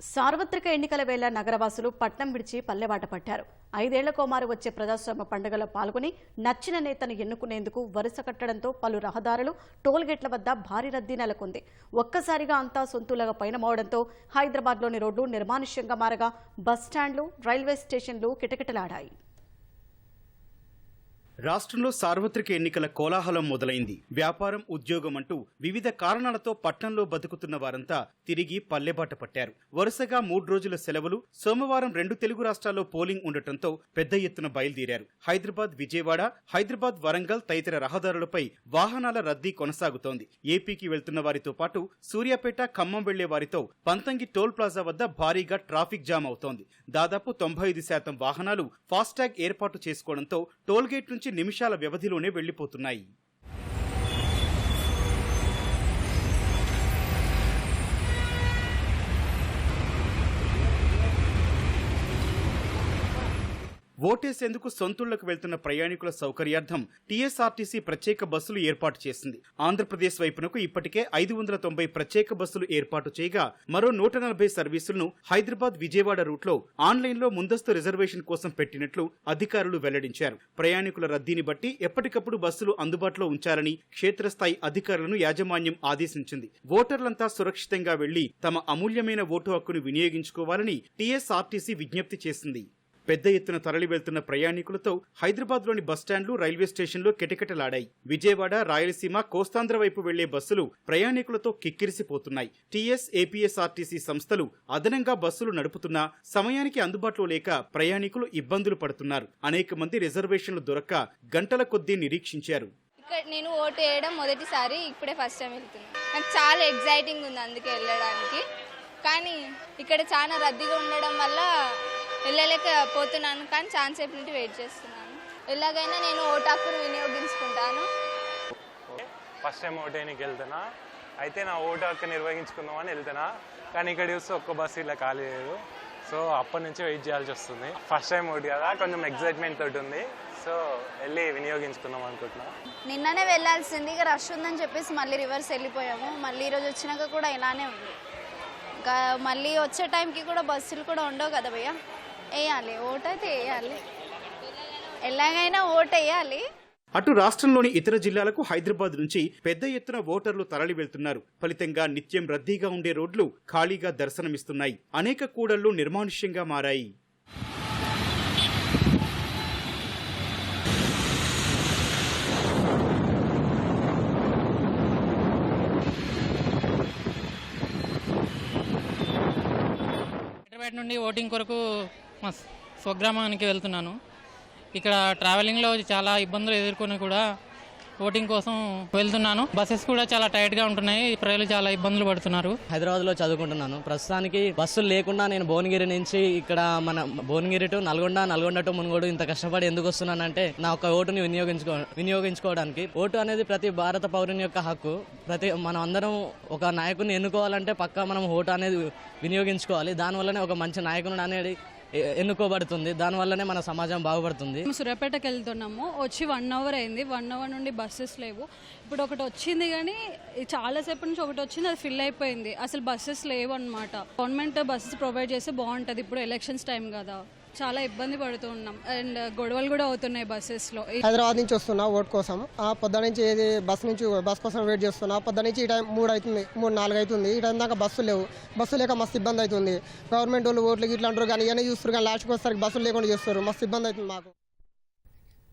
సార్వత్రిక ఎన్నికల వేళ నగరవాసులు పట్నం విడిచి పల్లెబాట పట్టారు. ఐదేళ్ళ కోమారు వచ్చే ప్రజాస్వామ్య పండుగలో పాల్గొని నచ్చిన నేతను ఎన్నుకునేందుకు వరుస కట్టడంతో పలు రహదారులు టోల్గేట్ల వద్ద భారీ రద్దీ నెలకొంది. ఒక్కసారిగా అంతా సొంతులగా పయనమవడంతో హైదరాబాద్లోని రోడ్లు నిర్మానుష్యంగా మారగా బస్టాండ్లు రైల్వే స్టేషన్లు కిటకిటలాడాయి. రాష్ట్రంలో సార్వత్రిక ఎన్నికల కోలాహలం మొదలైంది. వ్యాపారం ఉద్యోగం అంటూ వివిధ కారణాలతో పట్టణంలో బతుకుతున్న వారంతా తిరిగి పల్లెబాట పట్టారు. వరుసగా మూడు రోజుల సెలవులు సోమవారం రెండు తెలుగు రాష్ట్రాల్లో పోలింగ్ ఉండటంతో పెద్ద ఎత్తున బయలుదేరారు. హైదరాబాద్ విజయవాడ హైదరాబాద్ వరంగల్ తదితర రహదారులపై వాహనాల రద్దీ కొనసాగుతోంది. ఏపీకి వెళ్తున్న వారితో పాటు సూర్యాపేట ఖమ్మం వెళ్ళే వారితో పంతంగి టోల్ ప్లాజా వద్ద భారీగా ట్రాఫిక్ జామ్ అవుతోంది. దాదాపు తొంభై ఐదు శాతం వాహనాలు ఫాస్టాగ్ ఏర్పాటు చేసుకోవడంతో టోల్గేట్ నుంచి నిమిషాల వ్యవధిలోనే వెళ్ళిపోతున్నాయి ఓటేసేందుకు సొంతుళ్ళకు వెళ్తున్న ప్రయాణికుల సౌకర్యార్థం టీఎస్ఆర్టీసీ ప్రత్యేక బస్సులు ఏర్పాటు చేసింది. ఆంధ్రప్రదేశ్ వైపునకు ఇప్పటికే ఐదు వందల తొంభై ప్రత్యేక బస్సులు ఏర్పాటు చేయగా మరో నూట నలభై సర్వీసులను హైదరాబాద్ విజయవాడ రూట్లో ఆన్లైన్లో ముందస్తు రిజర్వేషన్ కోసం పెట్టినట్లు అధికారులు వెల్లడించారు. ప్రయాణికుల రద్దీని బట్టి ఎప్పటికప్పుడు బస్సులు అందుబాటులో ఉంచాలని క్షేత్రస్థాయి అధికారులను యాజమాన్యం ఆదేశించింది. ఓటర్లంతా సురక్షితంగా వెళ్ళి తమ అమూల్యమైన ఓటు హక్కును వినియోగించుకోవాలని టీఎస్ఆర్టీసీ విజ్ఞప్తి చేసింది. పెద్ద ఎత్తున తరలి వెళ్తున్న ప్రయాణికులతో హైదరాబాద్లోని బస్టాండ్లు రైల్వే స్టేషన్లు కిటకిటలాడాయి. విజయవాడ రాయలసీమ కోస్తాంధ్ర వైపు వెళ్ళే బస్సులు ప్రయాణికులతో కిక్కిరిసిపోతున్నాయి. టీఎస్ ఏపీఎస్ఆర్టీసీ సంస్థలు అదనంగా బస్సులు నడుపుతున్నా సమయానికి అందుబాటులో లేక ప్రయాణికులు ఇబ్బందులు పడుతున్నారు. అనేక మంది రిజర్వేషన్లు దొరక్క గంటల కొద్దీ నిరీక్షించారు. ఇక్కడ నేను ఓటు వేయడం మొదటిసారి ఇప్పుడే ఫస్ట్ టైం వెళ్తున్నాను. నాకు చాలా ఎగ్జైటింగ్ ఉంది అందుకే వెళ్ళడానికి. కానీ ఇక్కడ చాలా రద్దీగా ఉండడం వల్ల వెళ్ళలేకపోతున్నాను కానీ ఛాన్స్ సేపు నుండి వెయిట్ చేస్తున్నాను. ఎలాగైనా నేను ఓటు హక్కును వినియోగించుకుంటాను. ఫస్ట్ టైం ఓటేనికి వెళ్తున్నా. అయితే నా ఓటు హక్కు నిర్వహించుకుందామని వెళ్తున్నా. కానీ ఇక్కడ చూస్తే ఒక్క బస్సు ఇలా ఖాళీ లేదు. సో అప్పటి నుంచి వెయిట్ చేయాల్సి వస్తుంది. ఫస్ట్ టైం ఓటు కదా కొంచెం ఎగ్జైట్మెంట్ తోటి ఉంది. సో వెళ్ళి వినియోగించుకుందాం అనుకుంటున్నా. నిన్ననే వెళ్ళాల్సింది ఇక రష్ ఉందని చెప్పేసి మళ్ళీ రివర్స్ వెళ్ళిపోయాము. మళ్ళీ ఈరోజు వచ్చినాక కూడా ఇలానే ఉంది. ఇంకా మళ్ళీ వచ్చే టైంకి కూడా బస్సులు కూడా ఉండవు కదా భయ్య. వేయాలి ఓటు అయితే వేయాలి. ఎలాగైనా ఓటు వేయాలి. అటు రాష్ట్రంలోని ఇతర జిల్లాలకు హైదరాబాద్ నుంచి పెద్ద ఎత్తున ఓటర్లు తరలి వెళ్తున్నారు. ఫలితంగా నిత్యం రద్దీగా ఉండే రోడ్లు ఖాళీగా దర్శనమిస్తున్నాయి. అనేక కూడళ్ళు నిర్మానుష్యంగా మారాయి. హైదరాబాద్ నుండి ఓటింగ్ కొరకు మా స్వగ్రామానికి వెళ్తున్నాను. ఇక్కడ ట్రావెలింగ్లో చాలా ఇబ్బందులు ఎదుర్కొని కూడా ఓటింగ్ కోసం వెళ్తున్నాను. బస్సెస్ కూడా చాలా టైట్గా ఉంటున్నాయి. ప్రజలు చాలా ఇబ్బందులు పడుతున్నారు. హైదరాబాద్లో చదువుకుంటున్నాను. ప్రస్తుతానికి బస్సులు లేకుండా నేను భువనగిరి నుంచి ఇక్కడ మన భువనగిరి టు నల్గొండ నల్గొండ టు మునుగోడు ఇంత కష్టపడి ఎందుకు వస్తున్నానంటే నా ఒక ఓటుని వినియోగించుకో వినియోగించుకోవడానికి. ఓటు అనేది ప్రతి భారత పౌరుని యొక్క హక్కు. ప్రతి మనం అందరం ఒక నాయకుని ఎన్నుకోవాలంటే పక్కా మనం ఓటు అనేది వినియోగించుకోవాలి. దానివల్లనే ఒక మంచి నాయకుడు అనేది ఎన్నుకోబడుతుంది. దానివల్లనే మన సమాజం బాగుపడుతుంది. మేము సూర్యాపేటకి వెళ్తున్నాము. వచ్చి వన్ అవర్ అయింది. వన్ అవర్ నుండి బస్సెస్ లేవు. ఇప్పుడు ఒకటి వచ్చింది కానీ చాలాసేపు నుంచి ఒకటి వచ్చింది అది ఫిల్ అయిపోయింది. అసలు బస్సెస్ లేవు అనమాట గవర్నమెంట్ బస్సెస్ ప్రొవైడ్ చేస్తే బాగుంటుంది. ఇప్పుడు ఎలక్షన్స్ టైం కదా. చాలా ఇబ్బంది పడుతూ ఉన్నాం. అండ్ గొడవలు కూడా అవుతున్నాయి బస్సెస్లో హైదరాబాద్ నుంచి వస్తున్నా ఓట్ కోసం. ఆ పొద్దు నుంచి ఏది బస్ నుంచి బస్ కోసం వెయిట్ చేస్తున్నా. పొద్దు నుంచి ఈ టైం మూడు అవుతుంది మూడు నాలుగు అవుతుంది. ఈ టైం దాకా బస్సులు లేవు. బస్సు లేక మస్తు ఇబ్బంది అవుతుంది. గవర్నమెంట్ వాళ్ళు ఓట్లు ఇట్లా అంటారు కానీ ఇవన్నీ చూస్తారు కానీ లాస్ట్కి వస్తారు బస్సులు లేకుండా చేస్తారు. మస్తు ఇబ్బంది అవుతుంది మాకు.